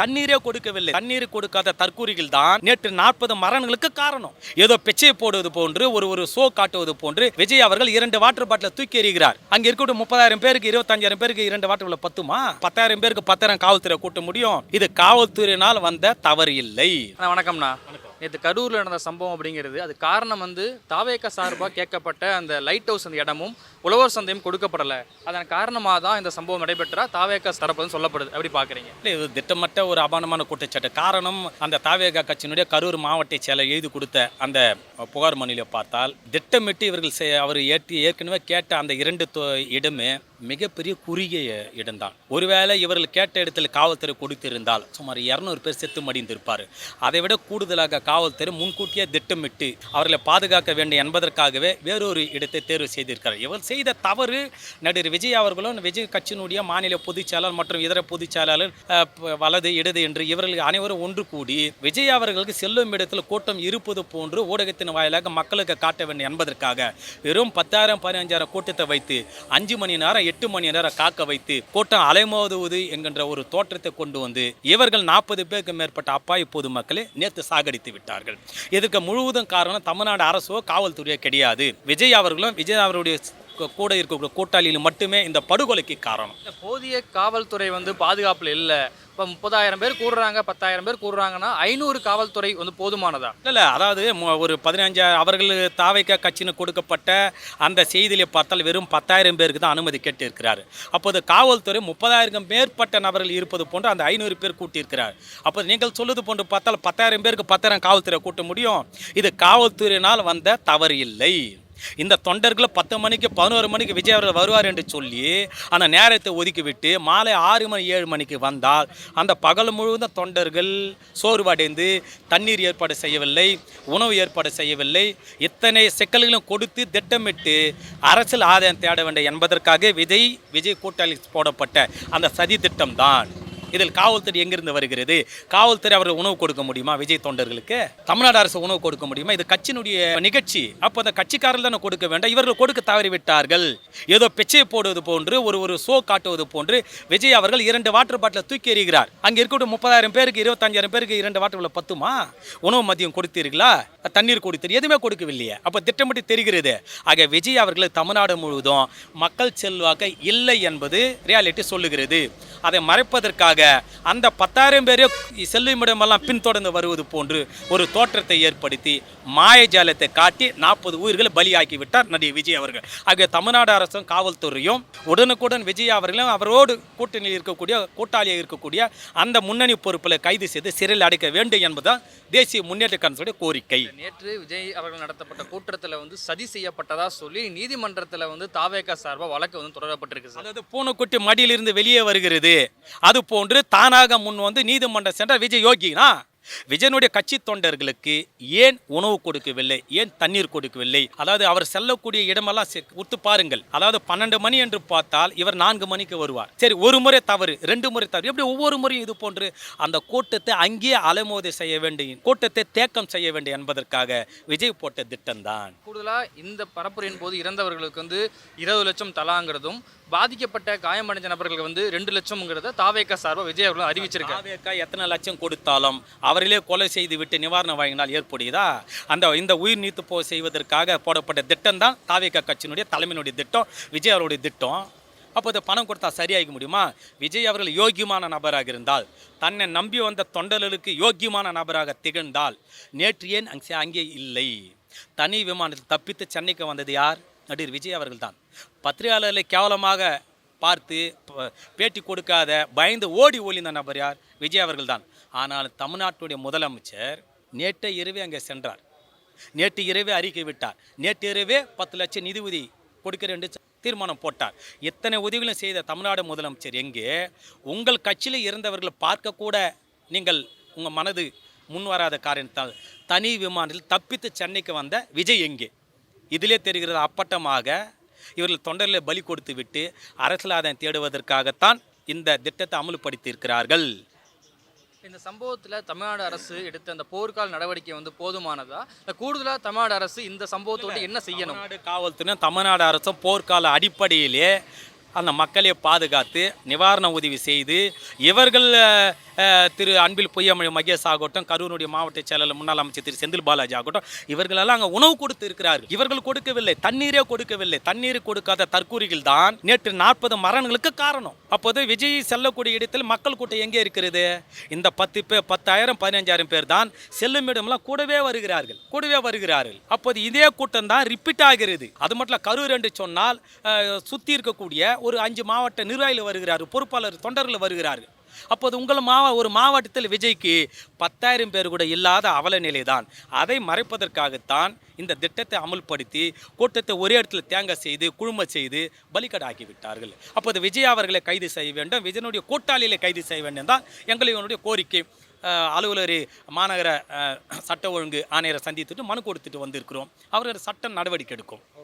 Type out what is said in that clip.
தண்ணீரே கொடுக்கவில்லை. தண்ணீர் கொடுக்காத தற்கூறிகள் தான் நேற்று நாற்பது மரணங்களுக்கு காரணம். ஏதோ பெச்சை போடுவது போன்று ஒரு ஒரு ஷோ காட்டுவது போன்று விஜய் அவர்கள் இரண்டு வாட்டர் பாட்டில தூக்கி எறிகிறார். அங்க இருக்கட்டும் முப்பதாயிரம் பேருக்கு இருபத்தஞ்சாயிரம் பேருக்கு இரண்டு வாட்டர் பத்துமா? பத்தாயிரம் பேருக்கு பத்தாயிரம் காவல்துறை கூட்ட முடியும். இது காவல்துறையினால் வந்த தவறு இல்லை. அண்ணா வணக்கம்ண்ணா. நேற்று கரூரில் நடந்த சம்பவம் அப்படிங்கிறது அது காரணம் வந்து தாவேக்க சார்பாக கேட்கப்பட்ட அந்த லைட் ஹவுஸ் அந்த இடமும் உழவர் சந்தையும் கொடுக்கப்படலை. அதன் காரணமாக தான் இந்த சம்பவம் நடைபெற்றா தாவேகா தரப்புன்னு சொல்லப்படுது. எப்படி பார்க்குறீங்க இல்லை, இது திட்டமிட்ட ஒரு அபானமான குற்றச்சாட்டு காரணம் அந்த தாவேகா கட்சியினுடைய கரூர் மாவட்ட செயலர் எழுதி கொடுத்த அந்த புகார் மனுவில் பார்த்தால் திட்டமிட்டு இவர்கள் செ- அவர் ஏற்றி ஏற்கனவே கேட்ட அந்த இரண்டு தொ- இடமே மிகப்பெரிய குறுகிய இடம்தான் ஒருவேளை இவர்கள் கேட்ட இடத்துல காவல்துறை கொடுத்திருந்தால் சுமார் இரநூறு பேர் செத்து மடிந்திருப்பார் அதை விட கூடுதலாக காவல்துறை முன்கூட்டியே திட்டமிட்டு அவர்களை பாதுகாக்க வேண்டும் என்பதற்காகவே வேறொரு இடத்தை தேர்வு செய்திருக்கிறார். இவர் செய்த தவறு நடிகர் விஜய் அவர்களும் விஜய் கட்சியினுடைய மாநில பொதுச் செயலாளர் மற்றும் இதர பொதுச் செயலாளர் வலது இடது என்று இவர்கள் அனைவரும் ஒன்று கூடி விஜய் அவர்களுக்கு செல்லும் இடத்தில் கூட்டம் இருப்பது போன்று ஊடகத்தின் வாயிலாக மக்களுக்கு காட்ட வேண்டும் என்பதற்காக வெறும் பத்தாயிரம் பதினஞ்சாயிரம் கூட்டத்தை வைத்து அஞ்சு மணி நேரம் எட்டு மணி நேரம் காக்க வைத்து கூட்டம் அலைமோதுவது என்கின்ற ஒரு தோற்றத்தை கொண்டு வந்து இவர்கள் நாற்பது பேருக்கு மேற்பட்ட அப்பாவி பொதுமக்களை நேற்று சாகடித்து விட்டார்கள். இதற்கு முழுவதும் காரணம் தமிழ்நாடு அரசோ காவல்துறையோ கிடையாது. விஜய் அவர்களும் விஜய் அவருடைய கூட இருக்கக்கூடிய கூட்டாளிகள் மட்டுமே இந்த படுகொலைக்கு காரணம். இந்த போதிய காவல்துறை வந்து பாதுகாப்பில் இல்லை. இப்போ முப்பதாயிரம் பேர் கூடுறாங்க பத்தாயிரம் பேர் கூடுறாங்கன்னா ஐநூறு காவல்துறை வந்து போதுமானதா? இல்லை அதாவது ஒரு பதினஞ்சு அவர்கள் தாவைக்க கட்சின்னு கொடுக்கப்பட்ட அந்த செய்தியிலே பார்த்தால் வெறும் பத்தாயிரம் பேருக்கு தான் அனுமதி கேட்டிருக்கிறார். அப்போது காவல்துறை முப்பதாயிரம் மேற்பட்ட நபர்கள் இருப்பது போன்று அந்த ஐநூறு பேர் கூட்டியிருக்கிறார். அப்போது நீங்கள் சொல்வது போன்று பார்த்தால் பத்தாயிரம் பேருக்கு பத்தாயிரம் காவல்துறை கூட்ட முடியும். இது காவல்துறையினால் வந்த தவறு இல்லை. இந்த தொண்டர்கள் பத்து மணிக்கு பதினோரு மணிக்கு விஜய் அவர்கள் வருவார் என்று சொல்லி அந்த நேரத்தை ஒதுக்கிவிட்டு மாலை ஆறு மணி ஏழு மணிக்கு வந்தால் அந்த பகல் முழுவதும் தொண்டர்கள் சோர்வடைந்து தண்ணீர் ஏற்பாடு செய்யவில்லை உணவு ஏற்பாடு செய்யவில்லை. இத்தனை சிக்கல்களும் கொடுத்து திட்டமிட்டு அரசியல் ஆதாயம் தேட வேண்டும் என்பதற்காக விஜய் விஜய் கூட்டாளி போடப்பட்ட அந்த சதி திட்டம்தான். இதில் காவல்துறை எங்கிருந்து வருகிறது? காவல்துறை அவர்கள் உணவு கொடுக்க முடியுமா? விஜய் தொண்டர்களுக்கு? தமிழ்நாடு அரசு உணவு கொடுக்க முடியுமா? இது கட்சியினுடைய நிகழ்ச்சி. அப்போ அந்த கட்சிக்காரர்கள் தானே கொடுக்க வேண்டாம். இவர்கள் கொடுக்க தவறிவிட்டார்கள். ஏதோ பிச்சை போடுவது போன்று ஒரு ஒரு ஷோ காட்டுவது போன்று விஜய் அவர்கள் இரண்டு வாட்டர் பாட்டில் தூக்கி எறிகிறார். அங்கே இருக்கக்கூடிய முப்பதாயிரம் பேருக்கு இருபத்தஞ்சாயிரம் பேருக்கு இரண்டு வாட்டர் பத்துமா? உணவு மதியம் கொடுத்தீர்களா? தண்ணீர் கொடுத்தீர் எதுவுமே கொடுக்கவில்லையே. அப்போ திட்டமிட்டு தெரிகிறது. ஆக விஜய் அவர்களை தமிழ்நாடு முழுவதும் மக்கள் செல்வாக்க இல்லை என்பது ரியாலிட்டி சொல்லுகிறது. அதை மறைப்பதற்காக அந்த பத்தாயிரம் பேரே செல்லுமிடமெல்லாம் பின்தொடர்ந்து வருவது போன்று ஒரு தோற்றத்தை ஏற்படுத்தி மாயஜாலத்தை காட்டி நாற்பது உயிர்களை பலியாக்கி விட்டார் நடிகர் விஜய் அவர்கள். ஆகிய தமிழ்நாடு அரசும் காவல்துறையும் உடனுக்குடன் விஜய் அவர்களும் அவரோடு கூட்டணியில் இருக்கக்கூடிய கூட்டாளியாக இருக்கக்கூடிய அந்த முன்னணி பொறுப்பில் கைது செய்து சிறையில் அடைக்க வேண்டும் என்பதுதான் தேசிய முன்னேற்ற கழகத்துடைய கோரிக்கை. நேற்று விஜய் அவர்கள் நடத்தப்பட்ட கூட்டத்தில் வந்து சதி செய்யப்பட்டதா சொல்லி நீதிமன்றத்தில் வந்து தாவேக்கா சார்பாக வழக்கு வந்து தொடரப்பட்டிருக்கு அதாவது பூனைக்குட்டி மடியிலிருந்து வெளியே வருகிறது. அது போன்று தானாக முன் வந்து நீதிமன்றம் சென்ற விஜய் யோகினா விஜயனுடைய கட்சி தொண்டர்களுக்கு ஏன் உணவு கொடுக்கவில்லை ஏன் தண்ணீர் கொடுக்கவில்லை? அதாவது அவர் செல்லக்கூடிய இடமெல்லாம் செ- உத்து பாருங்கள். அதாவது பன்னெண்டு மணி என்று பார்த்தால் இவர் நான்கு மணிக்கு வருவார். சரி ஒரு முறை தவறு ரெண்டு முறை தவறு எப்படி ஒவ்வொரு முறையும் இது போன்று அந்த கூட்டத்தை அங்கேயே அலைமோதை செய்ய வேண்டும் கூட்டத்தை தேக்கம் செய்ய வேண்டும் என்பதற்காக விஜய் போட்ட திட்டம்தான். கூடுதலாக இந்த பரப்புரையின் போது இறந்தவர்களுக்கு வந்து இருபது லட்சம் தலாங்கிறதும் பாதிக்கப்பட்ட காயமடைஞ்ச நபர்களுக்கு வந்து ரெண்டு லட்சம்ங்கிறத தாவேக்கா சார்பாக விஜய் அவர்கள் அறிவிச்சிருக்காங்க தாவேக்கா எத்தனை லட்சம் கொடுத்தாலும் அவர்களே கொலை செய்து விட்டு நிவாரணம் வாங்கினால் ஏற்படுகிறதா அந்த இந்த உயிர் நீத்து போ செய்வதற்காக போடப்பட்ட திட்டம் தான் தாவேக்கா கட்சியினுடைய தலைமையினுடைய திட்டம் விஜய் அவருடைய திட்டம். அப்போ இதை பணம் கொடுத்தா சரியாகிக்க முடியுமா? விஜய் அவர்கள் யோக்கியமான நபராக இருந்தால் தன்னை நம்பி வந்த தொண்டர்களுக்கு யோக்கியமான நபராக திகழ்ந்தால் நேற்று ஏன் அங்கே அங்கே இல்லை? தனி விமானத்தில் தப்பித்து சென்னைக்கு வந்தது யார்? நடிகர் விஜய் அவர்கள் தான் பத்திரிகையாளர்களை கேவலமாக பார்த்து பேட்டி கொடுக்காத பயந்து ஓடி ஒளிந்த நபர் யார்? விஜய் அவர்கள் தான் ஆனால் தமிழ்நாட்டுடைய முதலமைச்சர் நேற்று இரவே அங்கே சென்றார். நேற்று இரவே அறிக்கை விட்டார். நேற்று இரவே பத்து லட்சம் நிதி உதவி கொடுக்கிறேன் என்று தீர்மானம் போட்டார். எத்தனை உதவிகளும் செய்த தமிழ்நாடு முதலமைச்சர் எங்கே? உங்கள் கட்சியில் இருந்தவர்களை பார்க்கக்கூட நீங்கள் உங்கள் மனது முன் வராத காரணத்தால் தனி விமானத்தில் தப்பித்து சென்னைக்கு வந்த விஜய் எங்கே? இதிலே தெரிகிறது அப்பட்டமாக இவர்கள் தொண்டர்களை பலி கொடுத்து விட்டு அரசியல் ஆதாயம் தேடுவதற்காகத்தான் இந்த திட்டத்தை அமல்படுத்தியிருக்கிறார்கள். இந்த சம்பவத்தில் தமிழ்நாடு அரசு எடுத்த அந்த போர்க்கால நடவடிக்கை வந்து போதுமானதா? இல்லை கூடுதலாக தமிழ்நாடு அரசு இந்த சம்பவத்தோடு என்ன செய்யணும்? காவல்துறையும் தமிழ்நாடு அரசும் போர்க்கால அடிப்படையிலே அந்த மக்களை பாதுகாத்து நிவாரண உதவி செய்து இவர்கள் திரு அன்பில் பொய்யாமொழி மகேஷ் ஆகட்டும் கரூருடைய மாவட்ட செயலாளர் முன்னாள் அமைச்சர் திரு செந்தில் பாலாஜி ஆகட்டும் இவர்களெல்லாம் அங்கே உணவு கொடுத்து இருக்கிறார்கள். இவர்கள் கொடுக்கவில்லை தண்ணீரே கொடுக்கவில்லை. தண்ணீர் கொடுக்காத தற்கூறிகள் தான் நேற்று நாற்பது மரணங்களுக்கு காரணம். அப்போது விஜய் செல்லக்கூடிய இடத்தில் மக்கள் கூட்டம் எங்கே இருக்கிறது? இந்த பத்து பேர் பத்தாயிரம் பதினஞ்சாயிரம் பேர் தான் செல்லும் இடமெல்லாம் கூடவே வருகிறார்கள் கூடவே வருகிறார்கள். அப்போது இதே கூட்டம் தான் ரிப்பீட் ஆகிறது. அது மட்டும் கரூர் என்று சொன்னால் சுற்றி இருக்கக்கூடிய ஒரு அஞ்சு மாவட்ட நிர்வாகிகள் வருகிறார்கள் பொறுப்பாளர் தொண்டர்கள் வருகிறார்கள். அப்போது உங்கள் மாவா ஒரு மாவட்டத்தில் விஜய்க்கு பத்தாயிரம் பேர் கூட இல்லாத அவல நிலைதான். அதை மறைப்பதற்காகத்தான் இந்த திட்டத்தை அமுல்படுத்தி கூட்டத்தை ஒரே இடத்துல தேங்காய் செய்து குழும செய்து பலிக்கடாக்கிவிட்டார்கள் அப்போது விஜய் அவர்களை கைது செய்ய வேண்டும். விஜயனுடைய கூட்டாளிகளை கைது செய்ய வேண்டும் தான் எங்களுடைய கோரிக்கை. அலுவலர் மாநகர சட்ட ஒழுங்கு ஆணையரை சந்தித்துட்டு மனு கொடுத்துட்டு வந்திருக்கிறோம். அவர்கள் சட்ட நடவடிக்கை எடுக்கும்.